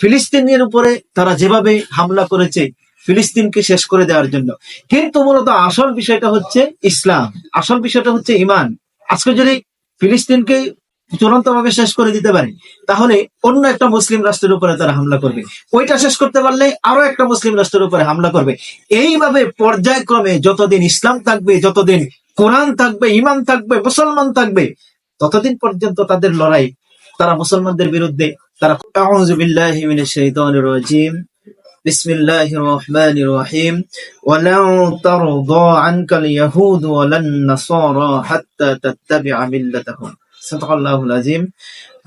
ফিলিস্তিনের উপরে তারা যেভাবে হামলা করেছে, ফিলিস্তিনকে শেষ করে দেওয়ার জন্য। কিন্তু মূলত আসল বিষয়টা হচ্ছে ইসলাম। আসল বিষয়টা হচ্ছে ইমান। আজকে যদি ফিলিস্তিনকে চূড়ান্ত ভাবে শেষ করে দিতে পারে, তাহলে অন্য একটা মুসলিম রাষ্ট্রের উপরে তারা হামলা করবে। ওইটা শেষ করতে পারলে আরও একটা মুসলিম রাষ্ট্রের উপরে হামলা করবে। এইভাবে পর্যায়ক্রমে যতদিন ইসলাম থাকবে, যতদিন কোরআন থাকবে, ইমান থাকবে, মুসলমান থাকবে, ততদিন পর্যন্ত তাদের লড়াই তারা মুসলমানদের বিরুদ্ধে তারা আউযু বিল্লাহি মিনাশ শাইতানির রাজিম بسم الله الرحمن الرحيم ولن ترضى عنك اليهود ولا النصارى حتى تتبع ملتهم صدق الله العظيم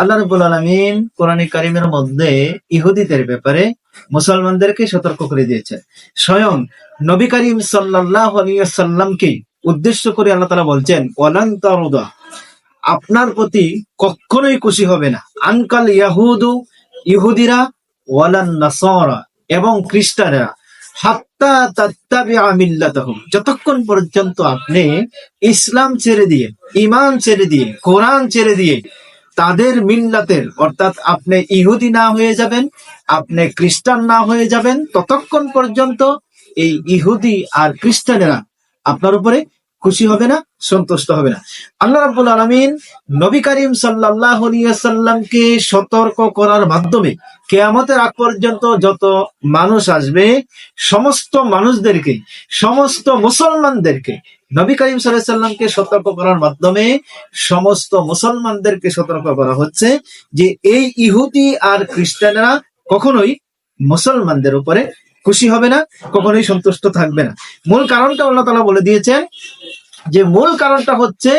আল্লাহ রাব্বুল আলামিন কোরআনে কারিমের মধ্যে ইহুদিদের ব্যাপারে মুসলমানদেরকে সতর্ক করে দিয়েছে স্বয়ং নবী করিম সাল্লাল্লাহু আলাইহি ওয়াসাল্লামকে উদ্দেশ্য করে আল্লাহ তাআলা বলছেন ওয়ালান তারদা আপনার প্রতি কখনোই খুশি হবে না। আনকাল ইয়াহুদু, ইহুদিরা, ওয়ালান এবং খ্রিস্টানরা, হাত্তা মিল্লাতাহুম। যতক্ষণ পর্যন্ত আপনি ইসলাম ছেড়ে দিয়ে ইমান ছেড়ে দিয়ে, কোরআন ছেড়ে দিয়ে তাদের মিল্লাতের, অর্থাৎ আপনি ইহুদি না হয়ে যাবেন, আপনি খ্রিস্টান না হয়ে যাবেন, ততক্ষণ পর্যন্ত এই ইহুদি আর খ্রিস্টানেরা আপনার উপরে খুশি হবে না, সন্তুষ্ট হবে না। আল্লাহ রাব্বুল আলামিন নবী করিম সাল্লাল্লাহু সাল্লামকে সতর্ক করার মাধ্যমে কেয়ামতের আগ পর্যন্ত যত মানুষ আসবে, সমস্ত মানুষদেরকে, সমস্ত মুসলমানদেরকে, নবী করিম সাল্লামকে সতর্ক করার মাধ্যমে সমস্ত মুসলমানদেরকে সতর্ক করা হচ্ছে যে এই ইহুদি আর খ্রিস্টানরা কখনোই মুসলমানদের উপরে খুশি হবে না, কখনোই সন্তুষ্ট থাকবে না। মূল কারণটা আল্লাহ তাআলা বলে দিয়েছেন যে, মূল কারণটা হচ্ছে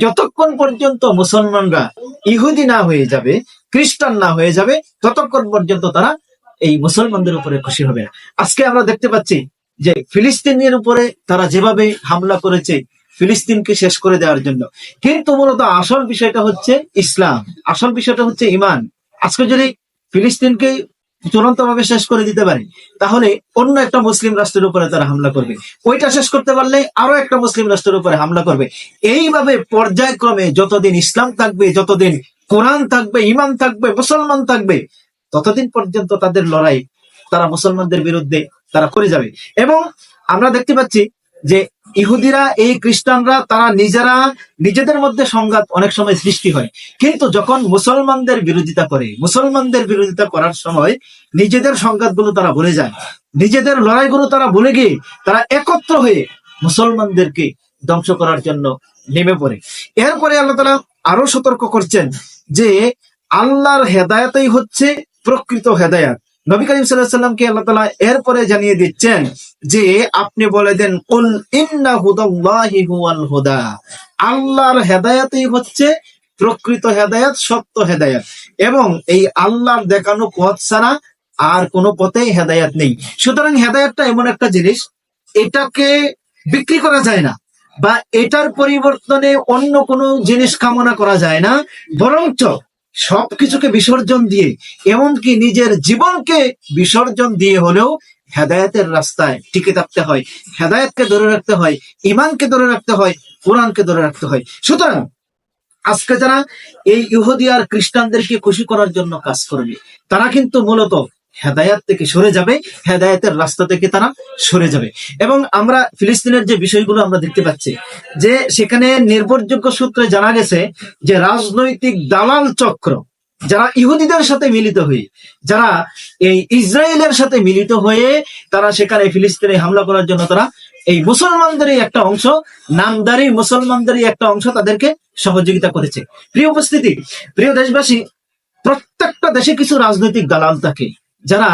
যতক্ষণ পর্যন্ত মুসলমানরা ইহুদি না হয়ে যাবে, খ্রিস্টান না হয়ে যাবে, ততক্ষণ পর্যন্ত তারা এই মুসলমানদের উপরে খুশি হবে না। আজকে আমরা দেখতে পাচ্ছি যে ফিলিস্তিনের উপরে তারা যেভাবে হামলা করেছে, ফিলিস্তিনকে শেষ করে দেওয়ার জন্য। কিন্তু মূলত আসল বিষয়টা হচ্ছে ইসলাম, আসল বিষয়টা হচ্ছে ইমান। আজকে যদি ফিলিস্তিনকে চূড়ান্ত ভাবে শেষ করে দিতে পারে। তাহলে অন্য একটা মুসলিম রাষ্ট্রের উপরে তারা হামলা করবে। ওইটা শেষ করতে পারলে আরও একটা মুসলিম রাষ্ট্রের উপরে হামলা করবে। এইভাবে পর্যায়ক্রমে যতদিন ইসলাম থাকবে, যতদিন কোরআন থাকবে ইমান থাকবে, মুসলমান থাকবে, ততদিন পর্যন্ত তাদের লড়াই তারা মুসলমানদের বিরুদ্ধে তারা করে যাবে। এবং আমরা দেখতে পাচ্ছি যে ইহুদিরা, এই খ্রিস্টানরা, তারা নিজেরা নিজেদের মধ্যে সংঘাত অনেক সময় সৃষ্টি হয়। কিন্তু যখন মুসলমানদের বিরোধিতা করে, মুসলমানদের বিরোধিতা করার সময় নিজেদের সংঘাতগুলো তারা ভুলে যায়। নিজেদের লড়াইগুলো তারা ভুলে গিয়ে তারা একত্র হয়ে মুসলমানদেরকে ধ্বংস করার জন্য নেমে পড়ে। এরপরে আল্লাহ তারা আরও সতর্ক করছেন যে, আল্লাহর হেদায়তই হচ্ছে প্রকৃত হেদায়াত। নবী করিম সাল্লাহ সাল্লামকে আল্লাহ তালা এরপরে জানিয়ে দিচ্ছেন যে আপনি বলে দেন হুদা। আল্লাহর হেদায়াতই হচ্ছে প্রকৃত হেদায়াত, সত্য হেদায়াত। এবং এই আল্লাহর দেখানো পথ ছাড়া আর কোনো পথেই হেদায়াত নেই। সুতরাং হেদায়াতটা এমন একটা জিনিস, এটাকে বিক্রি করা যায় না বা এটার পরিবর্তনে অন্য কোনো জিনিস কামনা করা যায় না। বরঞ্চ সবকিছুকে বিসর্জন দিয়ে, এমনকি নিজের জীবনকে বিসর্জন দিয়ে হলেও হেদায়তের রাস্তায় টিকে থাকতে হয়, হেদায়তকে ধরে রাখতে হয় ইমানকে ধরে রাখতে হয়, কোরআনকে ধরে রাখতে হয়। সুতরাং আজকে যারা এই ইহুদি আর খ্রিস্টানদেরকে খুশি করার জন্য কাজ করবে, তারা কিন্তু মূলত হেদায়াত থেকে সরে যাবে, হেদায়াতের রাস্তা থেকে তারা সরে যাবে। এবং আমরা ফিলিস্তিনের যে বিষয়গুলো আমরা দেখতে পাচ্ছি, যে সেখানে নির্ভরযোগ্য সূত্রে জানা গেছে যে রাজনৈতিক দালাল চক্র, যারা ইহুদিদের সাথে মিলিত হয়ে, যারা এই ইসরায়েলের সাথে মিলিত হয়ে তারা সেখানে ফিলিস্তিনে হামলা করার জন্য তারা এই মুসলমানদেরই একটা অংশ, নামদারি মুসলমানদেরই একটা অংশ তাদেরকে সহযোগিতা করেছে। প্রিয় উপস্থিতি, প্রিয় দেশবাসী, প্রত্যেকটা দেশে কিছু রাজনৈতিক দালাল থাকে। যারা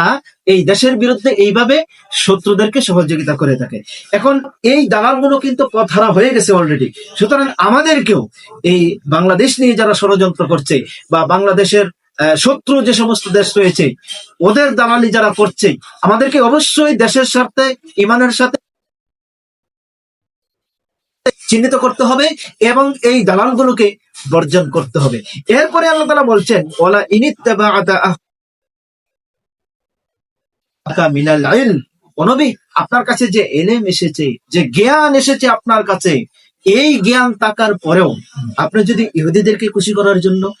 এই দেশের বিরুদ্ধে এইভাবে শত্রুদেরকে সহযোগিতা করে থাকে। এখন এই দালালগুলো কিন্তু পথ হারা হয়ে গেছে অলরেডি সুতরাং আমাদেরকেও এই বাংলাদেশ নিয়ে যারা ষড়যন্ত্র করছে বা বাংলাদেশের শত্রু যে সমস্ত দেশ রয়েছে, ওদের দালালি যারা করছে, আমাদেরকে অবশ্যই দেশের সাথে ইমানের সাথে চিহ্নিত করতে হবে এবং এই দালালগুলোকে বর্জন করতে হবে। এরপরে আল্লাহ তালা বলছেন ওলা আহকা আপনার কাছে যে এলেম এসেছে, যে জ্ঞান এসেছে আপনার কাছে, এই জ্ঞান থাকার পরেও আপনি যদি ইহুদিদেরকে খুশি করার জন্য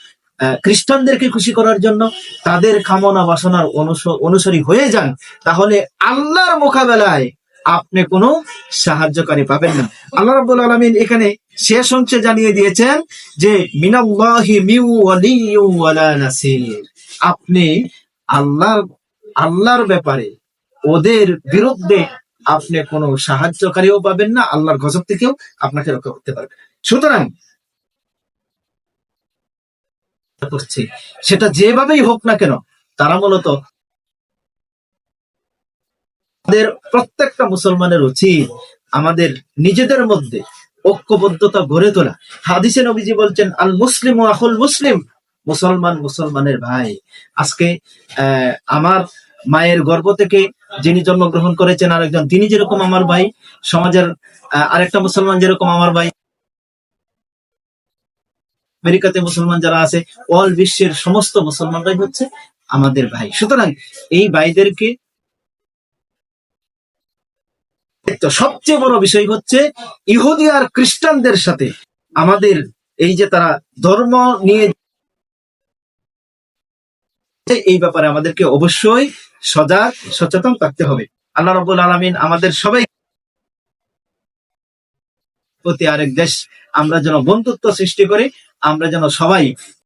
খ্রিস্টানদেরকে খুশি করার জন্য তাদের কামনা বাসনার অনুস- অনুসারী হয়ে যান, তাহলে আল্লাহর মোকাবেলায় আপনি কোনো সাহায্যকারী পাবেন না। আল্লাহ রাব্বুল আলামিন এখানে শেষ অংশে জানিয়ে দিয়েছেন যে, মিনাল্লাহি মিউ আপনি আল্লাহর আল্লাহর ব্যাপারে ওদের বিরুদ্ধে আপনি কোনো সাহায্যকারীও পাবেন না, আল্লাহর গজব থেকেও আপনাকে রক্ষা করতে পারবেন। সুতরাং করছে। সেটা যেভাবেই হোক না কেন, তারা মূলত আমাদের প্রত্যেকটা মুসলমানের উচিত আমাদের নিজেদের মধ্যে ঐক্যবদ্ধতা গড়ে তোলা। হাদিসে নবীজি বলছেন, আল মুসলিম ও আহুল মুসলিম। মুসলমান মুসলমানের ভাই, আজকে আমার মায়ের গর্ভ থেকে যিনি জন্মগ্রহণ করেছেন আরেকজন, তিনি যেরকম আমার ভাই, সমাজের আরেকটা মুসলমান যেরকম আমার ভাই। আমেরিকাতে মুসলমান যারা আছে অল বিশ্বের সমস্ত মুসলমানরাই হচ্ছে আমাদের ভাই। সুতরাং এই ভাইদেরকে সবচেয়ে বড় বিষয় হচ্ছে ইহুদি আর খ্রিস্টানদের সাথে আমাদের এই যে তারা ধর্ম নিয়ে এই ব্যাপারে আমাদেরকে অবশ্যই সজাগ, সচেতন থাকতে হবে। আল্লাহ রবুল আলমিন আমাদের সবাই প্রতি আরেক দেশ আমরা যেন বন্ধুত্ব সৃষ্টি করি, আমরা যেন সবাই